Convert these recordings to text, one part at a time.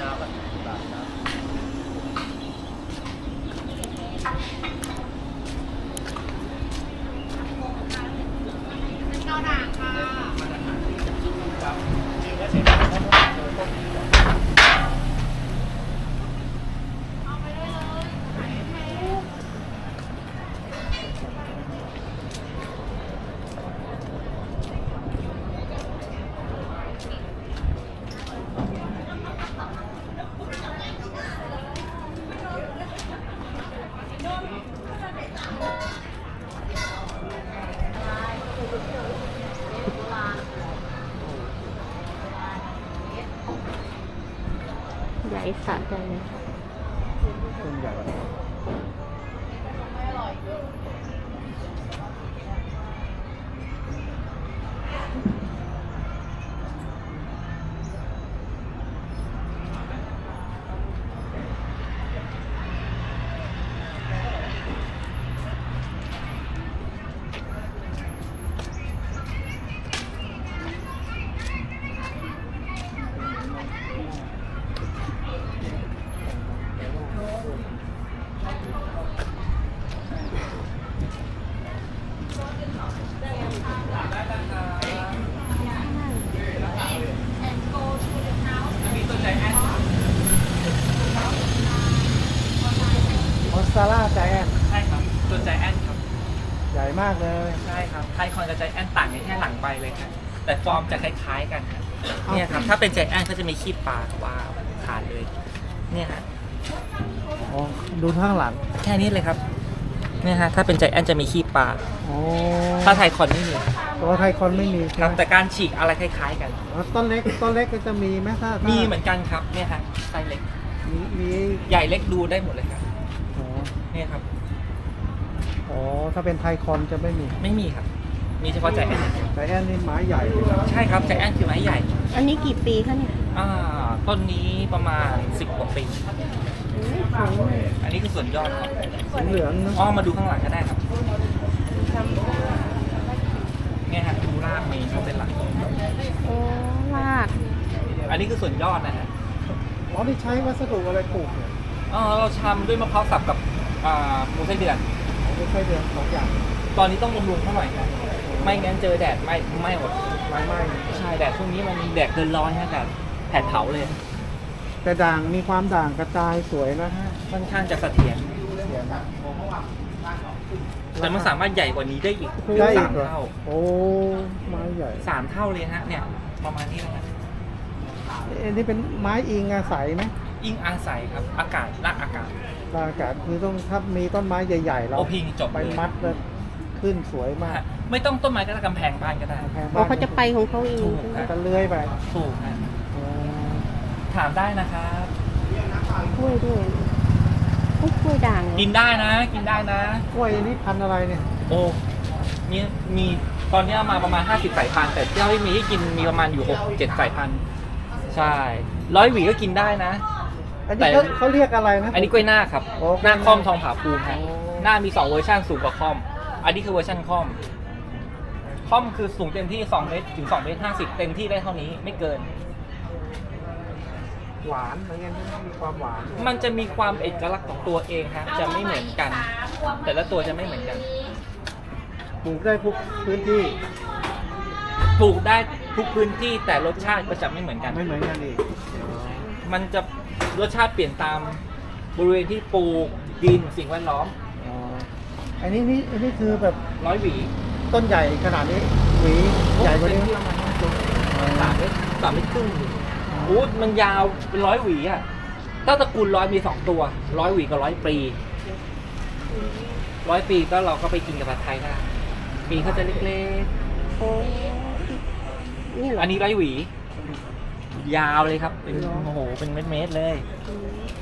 น้ำ ใหญ่สะใจเลย ต้นใหญ่ มอสซาร่าใจแอน ใช่ครับตัวใจแอนครับ ใหญ่มากเลย ใช่ครับไทคอนกับใจแอนต่างกันแค่หลังใบเลยครับ แต่ฟอร์มจะคล้ายๆกันครับเนี่ยครับ ถ้าเป็นใจแอนก็จะมีคีบปลาว่าขาดเลย เนี่ยฮะอ๋อดูข้างหลังแค่นี้เลยครับ เนี่ยฮะถ้าเป็นใจแอนจะมีคีบปลาโอ้ถ้าไทคอนไม่มีตัวไทยคอนไม่มีครับแต่การฉีกอะไรคล้ายๆกัน อ๋อต้นเล็กต้นเล็กก็จะมีไหมถ้าถ้ามีเหมือนกันครับ เนี่ยฮะไซส์เล็ก มีมีใหญ่เล็กดูได้หมดเลยครับ อ๋อเนี่ยครับ อ๋อถ้าเป็นไทยคอนจะไม่มี ไม่มีครับ มีเฉพาะใจแอนใจแอนนี่ไม้ใหญ่เลยนะใช่ครับใจแอนคือไม้ใหญ่อันนี้กี่ปีคะเนี่ยอ่าต้นนี้ประมาณ10กว่าปีโอ้ยสวยเลยอันนี้คือส่วนยอดครับสีเหลืองนะอ้อมาดูข้างหลังก็ได้ครับเนี่ยฮะดูรากเมนเขาเป็นหลัก โอ้ลากอันนี้คือส่วนยอดนะฮะอ๋อนี่ใช้วัสดุอะไรปลูกเนี่ยอ๋อเราทำด้วยมะพร้าวสับกับอ่าหมูไส้เดือน ไม่ใช่เดือนสองอย่างตอนนี้ต้องบำรุงเท่าไหร่ครับ ไม่งั้นเจอแดดไหม่ไหม่หมดไม้ไม้ใช่แดดช่วงนี้มันแดดเกินร้อยฮะแดดแผดเผาเลย แต่ด่างมีความด่างกระจายสวยนะฮะค่อนข้างจะเสถียรเสียนะแต่มันสามารถใหญ่กว่านี้ได้อีกได้อีสากมเหรอเท่าโอ้ไม้ใหญ่สามเท่าเลยฮะเนี่ยประมาณนี้นะฮะอันนี้เป็นไม้อิงอาศัยไหมอิงอาศัยครับอากาศรักอากาศลานอากาศคือต้องถ้ามีต้นไม้ใหญ่ๆเราโอพิงจบไปเลยมัดแล้ว ขึ้นสวยมากไม่ต้องต้นไม้ก็ได้กำแพงบ้านก็ได้แพงอ๋อมากเขาจะไปของเขาเองถูกใช่ไหมจะเลื้อยไปถูกฮะอ๋อถามได้นะครับกล้วยด้วยโอ้กล้วยด่างเหรอกินได้นะ กินได้นะกล้วยนี่พันธุ์อะไรเนี่ย โอ้มีมีตอนนี้เอามาประมาณ 50 สายพันธุ์แต่เที่ยวที่มีที่กินมีประมาณอยู่6 7สายพันธุ์ใช่ร้อยหวีก็กินได้นะอันแต่นี้เขาเขาเรียกอะไรนะ อันนี้กล้วยหน้าคครับโอ้หน้าคอมทองผาภูมิฮะโอ้หน้ามี2เวอร์ชันสูงกว่าคอม อันนี้คือเวอร์ชันคอม คอมคือสูงเต็มที่2เมตรถึง2เมตร50 เต็มที่ได้เท่านี้ไม่เกิน หวานเหมือนกันใช่ไหมมีความหวานมันจะมีความเอกลักษณ์ของตัวเองฮะจะไม่เหมือนกัน แต่ละตัวจะไม่เหมือนกัน ปลูกได้ทุกพื้นที่ปลูกได้ทุกพื้นที่แต่รสชาติก็จะไม่เหมือนกัน ไม่เหมือนกันอีกมันจะรสชาติเปลี่ยนตามบริเวณที่ปลูกดินสิ่งแวดล้อม อ๋ออันนี้นี่อันนี้คือแบบร้อยหวีต้นใหญ่ขนาดนี้หวีใหญ่กว่านี้เต็มที่ประมาณห้าตัวสามเมตรสามเมตรครึ่งโอ้มันยาวเป็นร้อยหวีอะถ้าตระกูลร้อยมีสองตัวร้อยหวีกับร้อยปีร้อยปีก็เราก็ไปกินกับผัดไทยได้ปีเขาจะเล็กโอ้นี่เหรๆออันนี้ร้อยหวี ยาวเลยครับ เป็นโอ้โหเป็นเม็ดๆเลย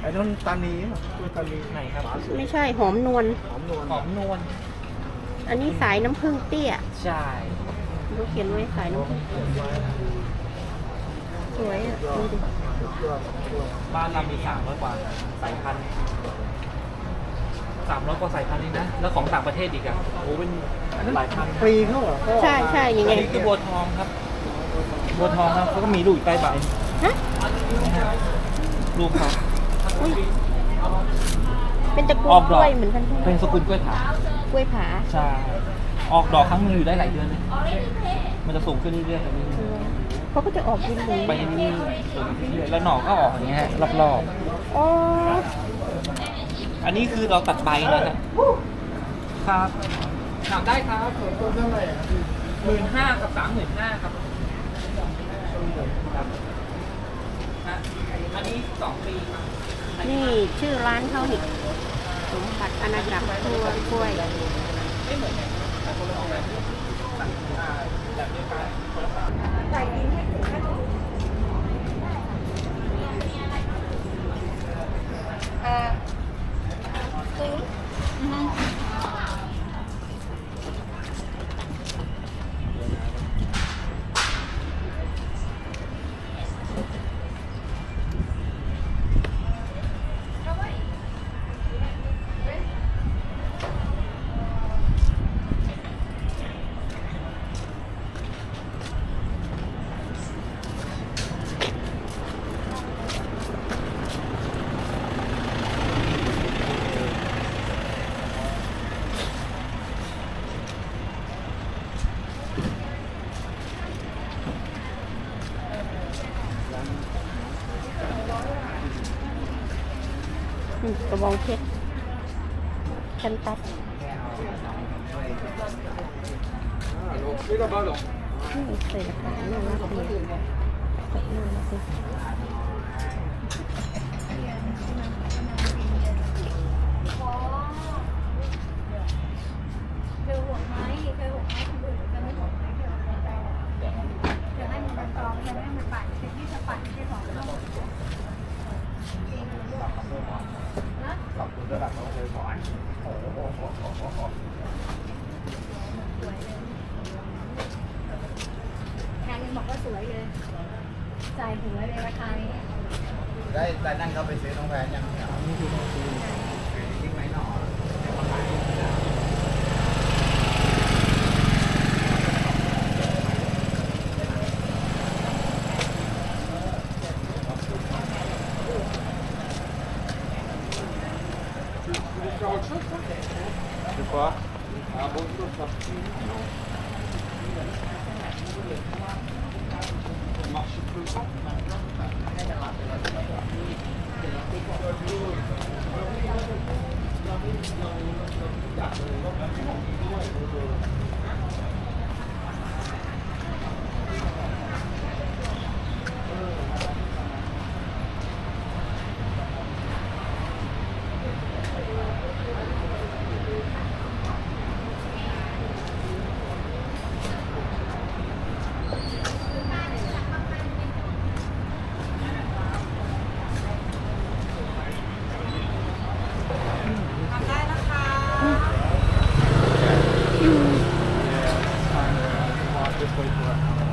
ไอ้ต้นตานีป่ะต้นตานีไหนครับไม่ใช่หอมนวล หอมนวลหอมนวลอันนี้สายน้ำผึ้งเตี้ยใช่ดูเขียนไว้สายน้ำผึ้งสวยอะดูดิบ้านเรามีสามร้อยกว่าสายพันธุ์สามร้อยกว่าสายพันธุ์เลยนะ แล้วของต่างประเทศอีกอะโอ้เป็นหลายพันปรีเขาเหรอใช่ใช่ยังไงอันนี้คือบัวทองครับ บัวทองครับเขาก็มีลูกอยู่ใต้ใบฮะลูกเขาอุ้ยเป็นตระกูอลอกกดล้อกวยเหมือนกันใช่ไหมเป็นสกุลกล้วยผากล้วยผาใช่ออกดอกครั้งหนึงอยู่ได้หลายเดือนเลยมันจะสูงขึ้นเรื่อยๆแบบนี้เขาก็จะออกเป็นหนูไปเรื่อยๆสูงขึ้นเรื่อยๆแล้วหน่อก็ออกอย่างเงี้ยฮะรอบอ๋อๆอันนี้คือเราตัดใบนะฮะครับถามได้ครับต้นเท่าไหร่หมื่นห้ากับสามหมื่นห้าครับครับฮะ อันนี้สองปีครับนี่ชื่อร้านเขาหิสมบัติอาณาจักรทั่วกล้วยไม่เหมือนกันแต่คนละออกแบบอ่าแบบเดียวกันคนละฝั่ง อืมองเพชรกันตัดนี่ใส่ราคาน่ารักดีน่ารักดี เธอห่วงไหมเธอห่วงไหมคนอื่นเธอไม่ห่วงไหมเธอห่วงใจเธอให้มันเป็นกองเธอให้มันปั่นเป็นที่จะปั่นไม่ใช่ของเรา แทนบอกว่าสวยเลยจ่ายหัวเลยราคานี้ ได้ได้นั่งเข้าไปซื้อน้องแพนยังไม่เอา นี่คือต้องซื้อทิ้งไว้หน่อ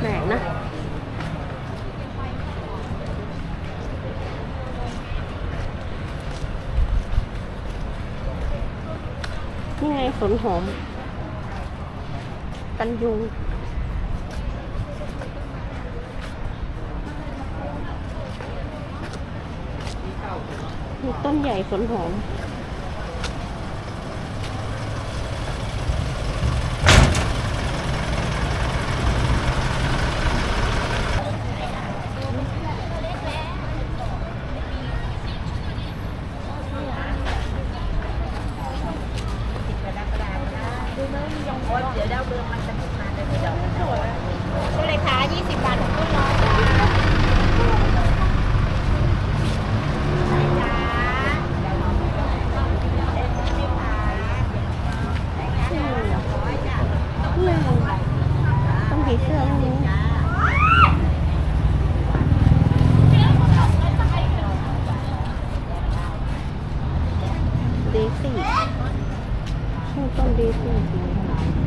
แปลกนะ นี่ไง สนหอม กันยุงมีต้นใหญ่สนหอม เพิ่มค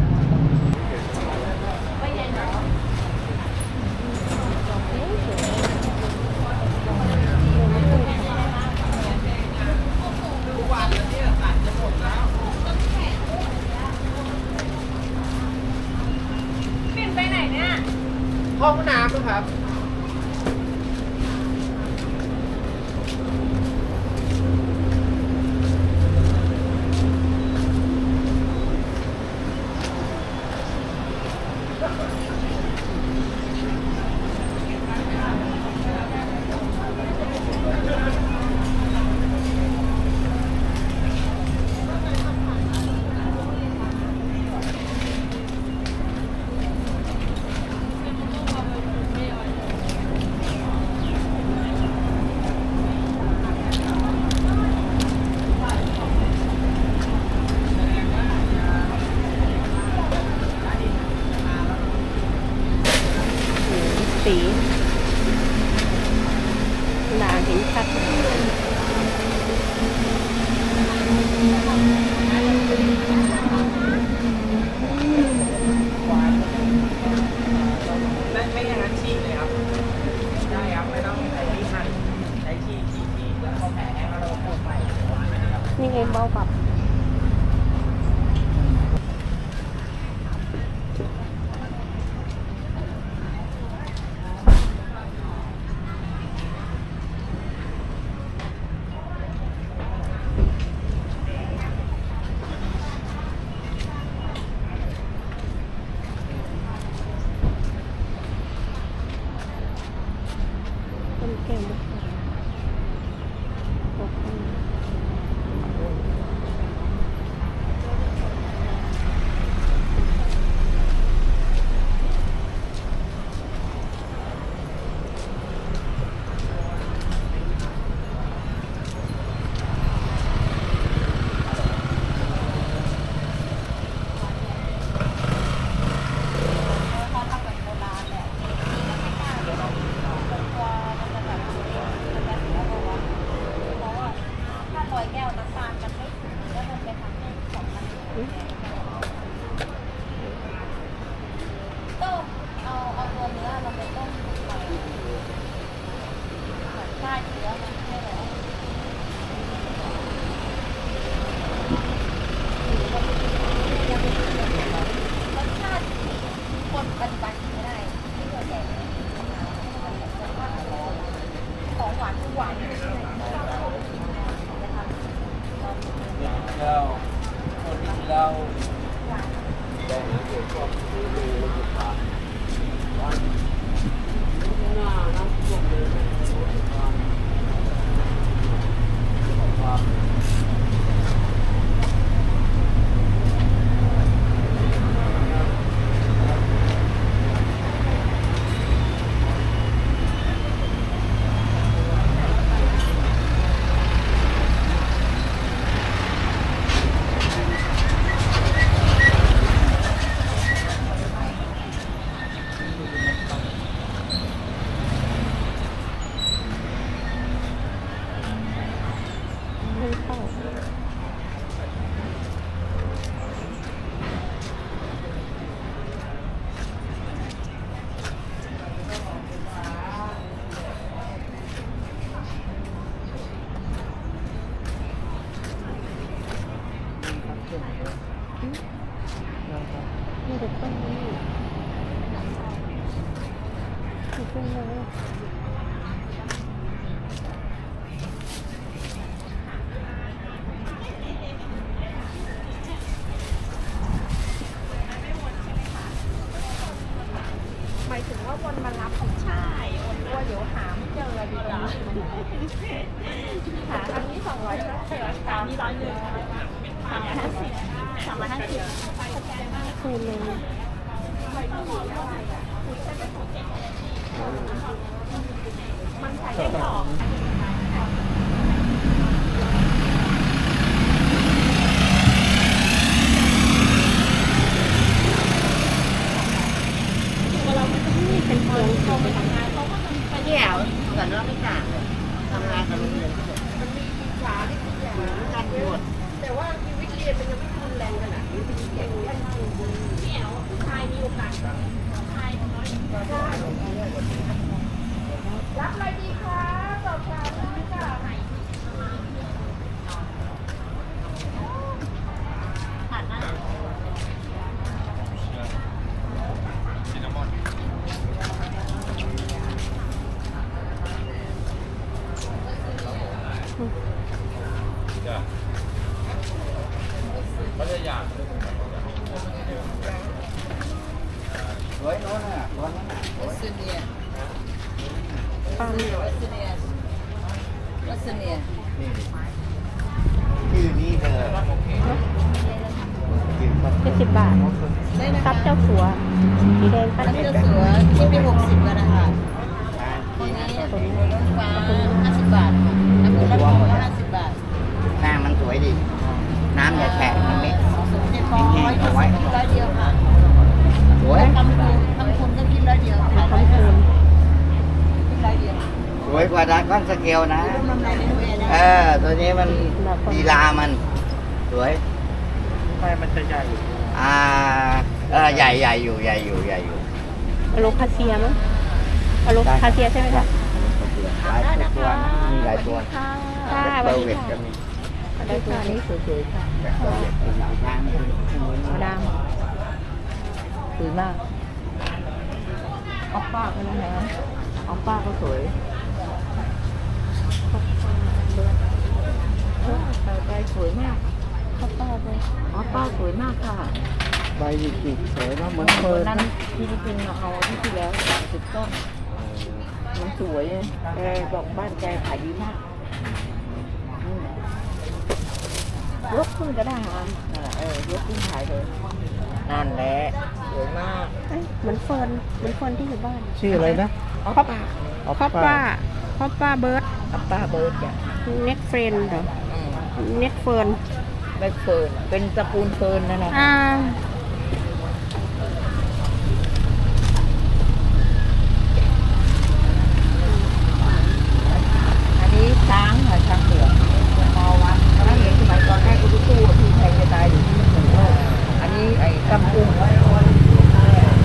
ร่อันนี้ร้อยหนึ่งสามร้อยห้าสิบสามร้อยห้าสิบคูณเลยมันใส่ได้สองนี่เป็นพวงเข้าไปทำงานเดี่ยวก่อนเราไม่ต่างเลยทำงานกับโรงเรียนก็แบบเหมือนกันหมด แต่ว่าชีวิตเรียนมันยังไม่รุนแรงขนาดนี้เป็นเด็กแค่ไหนพี่แอ๋วผู้ชายมีโอกาสชายน้อยได้รับอะไรดีคะสอบถามได้ค่ะ สวยโน้นน่ะตัวนั้นน่ะสวย วัสเนีย ปั๊ม วัสเนียวัสเนีย นี่ชื่อนี้เธอ กินครับเจ็ดสิบบาทได้นะซัคะบเจ้าสัวสีแดงปั้นอันเล็เจ้ากสัวที่เป็นหกสิบกันนะคะทานตรกิงนนี้นะตรงนี้รถฟ้าห้าสิบบาทค่ะน้ำมันรถฟ้าห้าสิบบาทหน้ามันสวยดี น้ำอย่าแฉะมันไม่สมเด็จพอร้อยเดียวร้อยเดียวค่ะสวยทำคุณทำคุณก็คิดร้อยเดียวค่ะทำคูณคิดร้อยเดียวสวยกว่าดากอนสเกลนะเออ ตัวนี้มันดีลามัน สวย ไม่มันจะใหญ่ อ่าเออใหญ่ใหญ่อยู่ใหญ่อยู่ใหญ่อยู่อะโลคาเซียมั้งอะโลคาเซียใช่ไหมคะหลายตัวนะมีหลายตัวค่ะเบสวัสอร์ดีเวทก็ค่ะมีได้ตัวนี้สวยๆค่ะแบบเบอร์เวทเป็นหนังช้างมาดามสวยมากออกป้าก็นะออกป้าก็สวยใบสวยมาก ออกป้าเลยออกป้าสวยมากค่ะใบหยิกๆสวยนะเหมือนวัเฟิร์นนนั้นฟิลิปปินส์มาเอาที่ที่แล้วสามสิบต้นมันสวยแกบอกบ้านแกขายดีมากอืมยกขึ้นก็ได้ค่ะนั่นแหละเออยกขึ้นขายเลยนั่นแหละสวยมากเหมือนเฟิร์นเหมือนเฟิร์นที่อยู่บ้านชื่ออะไรนะออปป้าออปคอปป้าป้าคอปป้าเบิร์ดคอปป้าเบิร์ดจ้ะ เน็กเฟรนเหรอเน็กเฟิร์น แบ็คเฟิร์นเป็นตระกูลเฟิร์นนั่นแหละอ่าอันนี้ช้างค่ะช้างเหลืองมอวัดถ้าเห็นสมัยก่อนแรกก็รู้ตู้ที่แทงจะตายอยู่ที่หนึ่งโลกอันนี้ไอ้กำกุ้ง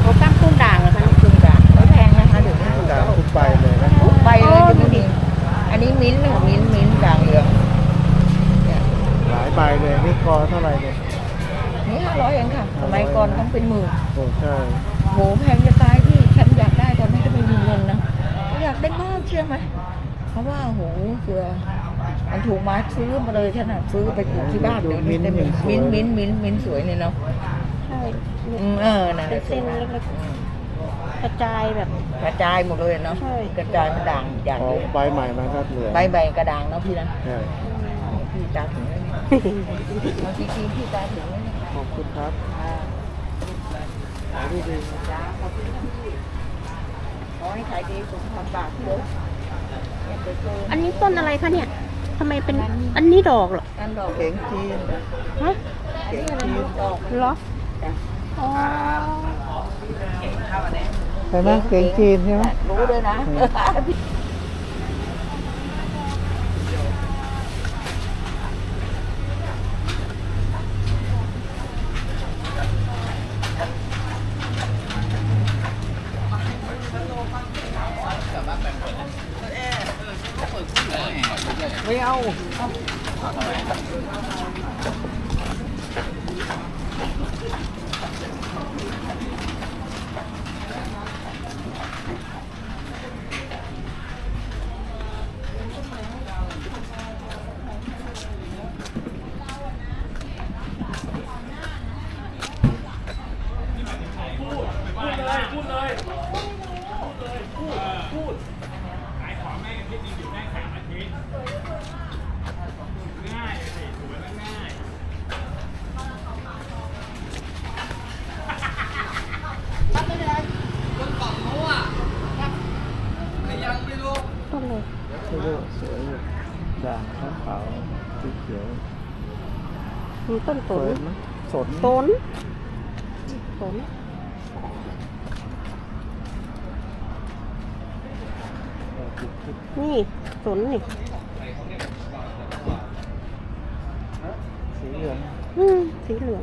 เขาตั้งกุ้งด่างเหรอคะกุ้งด่างไม่แพงนะคะเดี๋ยวนี้ถูกด่าแล้วทุกใบเลยนะทุกใบเลยจะไม่มีอันนี้มิ้นท์หนึ่งมิ้นท์มิ้นท์ด่างเหลืองเนี่ย หลายใบเลยนี่คอเท่าไหร่เนี่ยนี่ห้าร้อยเองค่ะสมัยก่อนต้องเป็นหมื่นโอ้ใช่โหแพงจะตายพี่ฉันอยากได้ตอนนี้ก็ไม่มีเงินนะอยากได้มากเชื่อไหมเพราะว่าโหเสือมันถูกมาซื้อมาเลยฉันน่ะซื้อไปปลูกที่บ้านเดี๋ยวนี้เต็มเลยมิ้นท์มิ้นท์มิ้นท์มิ้นท์สวยเนี่ยเนาะใช่อืมเออนั่นแหเป็นละสเส้วนยเล็กๆกระจายแบบกระจายหมดเลยเนาะใช่กระจายมันด่างอย่างขอเดีงยวใบใหม่มาครับเหลืองใบใบกระด่างเนาะพี่นะใช่พี่ตาถึง แล้วเนี่ยเอาจริงๆพี่ตาถึงแล้วเนี่ยขอบคุณครับอ่าขายดีดีจ้าขอบคุณพี่ขอให้ขายดีสมพรปากพี่เด้อเนี่ยเกิดเจออันนี้ต้นอะไรคะเนี่ยทำไมเป็นอันนี้ดอกเหรอกันดอกเก่งจีนฮะเก่งจีนดอกเหรออ๋อใช่ไหมเก่งจีนใช่ไหมรู้ด้วยนะ Thank you. างขาวขาวสีเขียวมีต้นสสวยนไหมสนสนสนนี่สนนี่สีเหลือง อืมสีเหลือง